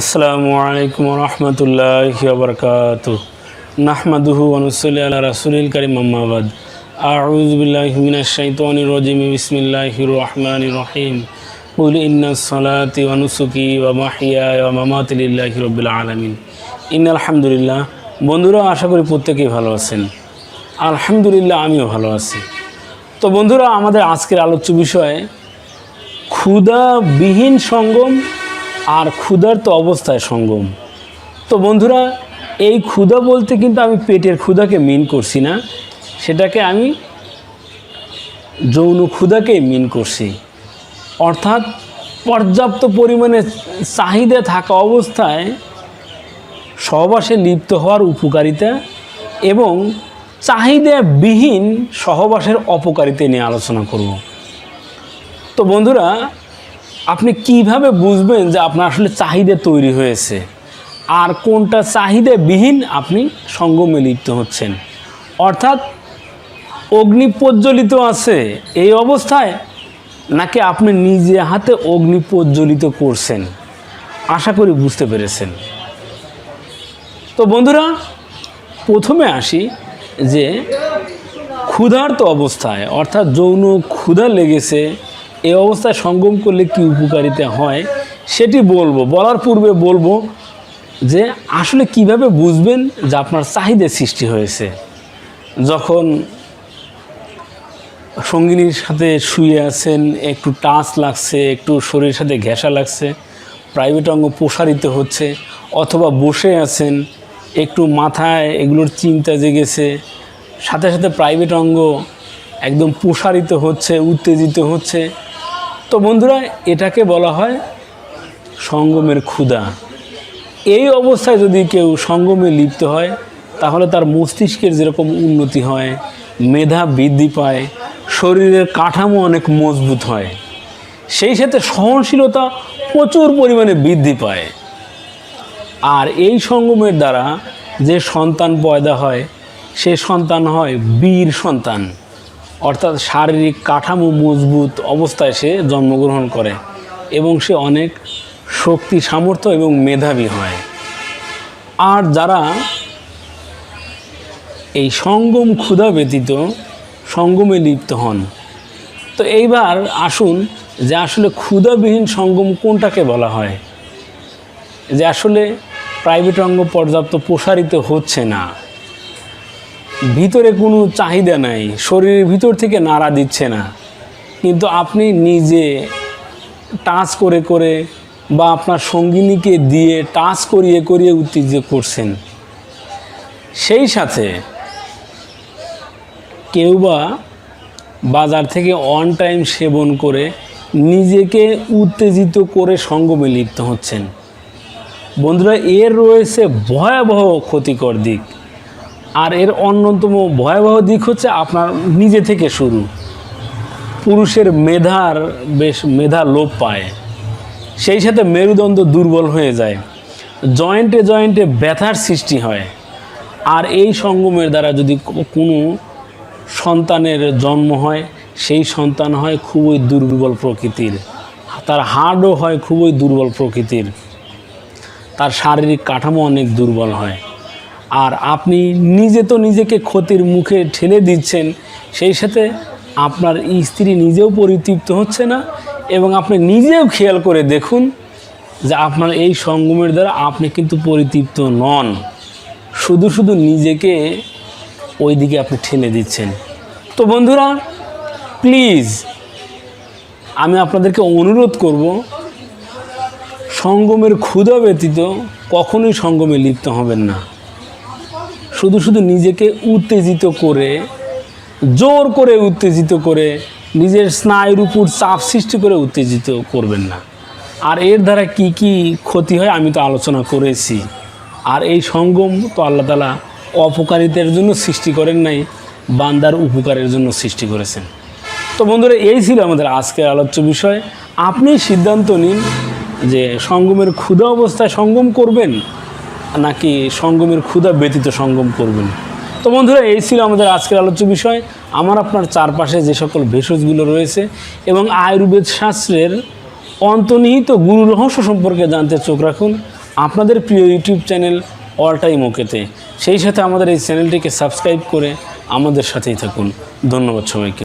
আসসালামু আলাইকুম রহমতুল্লাহ বরকাত। নাহমাদুহু অনুসল্লি আল্লাহ রাসুলিল করিম আম্মাবাদ আউজবিল্লাহমিনাশাইতানির রজিম, বিসমিল্লাহির রহমানির রহিম। কুল ইন্না অনুসুকি ওয়া মাহিয়া ওয়া মামাতি লিল্লাহি রব্বিল আলামিন। ইন্না আলহামদুলিল্লাহ বন্ধুরা, আশা করি প্রত্যেকেই ভালো আছেন। আলহামদুলিল্লাহ, আমিও ভালো আছি। তো বন্ধুরা, আমাদের আজকের আলোচ্য বিষয় ক্ষুধাবিহীন সঙ্গম আর ক্ষুধার্ত অবস্থায় সঙ্গম। তো বন্ধুরা, এই ক্ষুধা বলতে কিন্তু আমি পেটের ক্ষুধাকে মিন করছি না। সেটাকে আমি যৌন ক্ষুধাকেই মিন করছি। অর্থাৎ পর্যাপ্ত পরিমাণে চাহিদা থাকা অবস্থায় সহবাসে লিপ্ত হওয়ার উপকারিতা এবং চাহিদাবিহীন সহবাসের অপকারিতা নিয়ে আলোচনা করব। তো বন্ধুরা আপনি কীভাবে বুঝবেন যে আপনার আসলে চাহিদা তৈরি হয়েছে? আর কোনটা চাহিদাবিহীন আপনি সঙ্গমে লিপ্ত হচ্ছেন? অর্থাৎ অগ্নি প্রজ্বলিত আছে এই অবস্থায়, নাকি আপনি নিজে হাতে অগ্নি প্রজ্বলিত করছেন? আশা করি বুঝতে পেরেছেন। তো বন্ধুরা, প্রথমে আসি যে ক্ষুধার্ত অবস্থায়, অর্থাৎ যৌন ক্ষুধা লেগেছে এই অবস্থায় সঙ্গম করলে কি উপকারিতা হয় সেটি বলব। বলার পূর্বে বলব যে আসলে কীভাবে বুঝবেন যে আপনার চাহিদা সৃষ্টি হয়েছে? যখন সঙ্গিনীর সাথে শুয়ে আছেন, একটু টাচ লাগছে, একটু শরীরের সাথে ঘেঁষা লাগছে প্রাইভেট অঙ্গ প্রসারিত হচ্ছে, অথবা বসে আছেন, একটু মাথায় এগুলোর চিন্তা জেগেছে, সাথে সাথে প্রাইভেট অঙ্গ একদম প্রসারিত হচ্ছে, উত্তেজিত হচ্ছে তো বন্ধুরা, এটাকে বলা হয় সঙ্গমের ক্ষুধা। এই অবস্থায় যদি কেউ সঙ্গমে লিপ্ত হয়, তাহলে তার মস্তিষ্কের যেরকম উন্নতি হয়, মেধা বৃদ্ধি পায়, শরীরের কাঠামো অনেক মজবুত হয়, সেই সাথে সহনশীলতা প্রচুর পরিমাণে বৃদ্ধি পায়। আর এই সঙ্গমের দ্বারা যে সন্তান পয়দা হয়, সে সন্তান হয় বীর সন্তান। অর্থাৎ শারীরিক কাঠামো মজবুত অবস্থায় সে জন্মগ্রহণ করে এবং সে অনেক শক্তি, সামর্থ্য এবং মেধাবী হয়। আর যারা এই সঙ্গম ক্ষুধা ব্যতীত সঙ্গমে লিপ্ত হন, তো এইবার আসুন যে আসলে ক্ষুধাবিহীন সঙ্গম কোনটাকে বলা হয়? যে আসলে প্রাইভেট অঙ্গ পর্যাপ্ত প্রসারিত হচ্ছে না। ভিতরে কোনো চাহিদা নাই, শরীরের ভিতর থেকে নাড়া দিচ্ছে না। কিন্তু আপনি নিজে টাচ করে করে বা আপনার সঙ্গিনীকে দিয়ে টাচ করিয়ে করিয়ে উত্তেজিত করছেন। সেই সাথে কেউ বা বাজার থেকে অন টাইম সেবন করে নিজেকে উত্তেজিত করে সঙ্গমে লিপ্ত হচ্ছেন। বন্ধুরা, এর রয়েছে ভয়াবহ ক্ষতিকর দিক। আর এর অন্যতম ভয়াবহ দিক হচ্ছে আপনার নিজে থেকে শুরু। পুরুষের মেধার বেশ মেধা লোপ পায়। সেই সাথে মেরুদণ্ড দুর্বল হয়ে যায়। জয়েন্টে জয়েন্টে ব্যথার সৃষ্টি হয়। আর এই সঙ্গমের দ্বারা যদি কোনো সন্তানের জন্ম হয়, সেই সন্তান হয় খুবই দুর্বল প্রকৃতির। তার হাড়ও হয় খুবই দুর্বল প্রকৃতির। তার শারীরিক কাঠামো অনেক দুর্বল হয়। আর আপনি নিজে তো নিজেকে ক্ষতির মুখে ঠেলে দিচ্ছেন, সেই সাথে আপনার স্ত্রী নিজেও পরিতৃপ্ত হচ্ছে না এবং আপনি নিজেও খেয়াল করে দেখুন যে আপনার এই সঙ্গমের দ্বারা আপনি কিন্তু পরিতৃপ্ত নন। শুধু শুধু নিজেকে ওই দিকে আপনি ঠেলে দিচ্ছেন। তো বন্ধুরা প্লিজ আমি আপনাদেরকে অনুরোধ করব, সঙ্গমের ক্ষুধা ব্যতীত কখনোই সঙ্গমে লিপ্ত হবেন না। শুধু শুধু নিজেকে উত্তেজিত করে, জোর করে উত্তেজিত করে, নিজের স্নায়ুর উপর চাপ সৃষ্টি করে উত্তেজিত করবেন না। আর এর দ্বারা কি কি ক্ষতি হয় আমি তো আলোচনা করেছি। আর এই সঙ্গম তো আল্লাহ তালা অপকারিতার জন্য সৃষ্টি করেন নাই, বান্দার উপকারের জন্য সৃষ্টি করেছেন। তো বন্ধুরা, এই ছিল আমাদের আজকের আলোচ্য বিষয়। আপনি সিদ্ধান্ত নিন যে সঙ্গমের ক্ষুধা অবস্থায় সঙ্গম করবেন নাকি সঙ্গমের ক্ষুধা ব্যতীত সঙ্গম করবেন? তো বন্ধুরা, এই ছিল আমাদের আজকের আলোচ্য বিষয়। আমার আপনার চারপাশে যে সকল ভেষজগুলো রয়েছে এবং আয়ুর্বেদ শাস্ত্রের অন্তর্নিহিত গুরু রহস্য সম্পর্কে জানতে চোখ রাখুন আপনাদের প্রিয় ইউটিউব চ্যানেল অল টাইম ওকেতে। সেই সাথে আমাদের এই চ্যানেলটিকে সাবস্ক্রাইব করে আমাদের সাথেই থাকুন। ধন্যবাদ সবাইকে।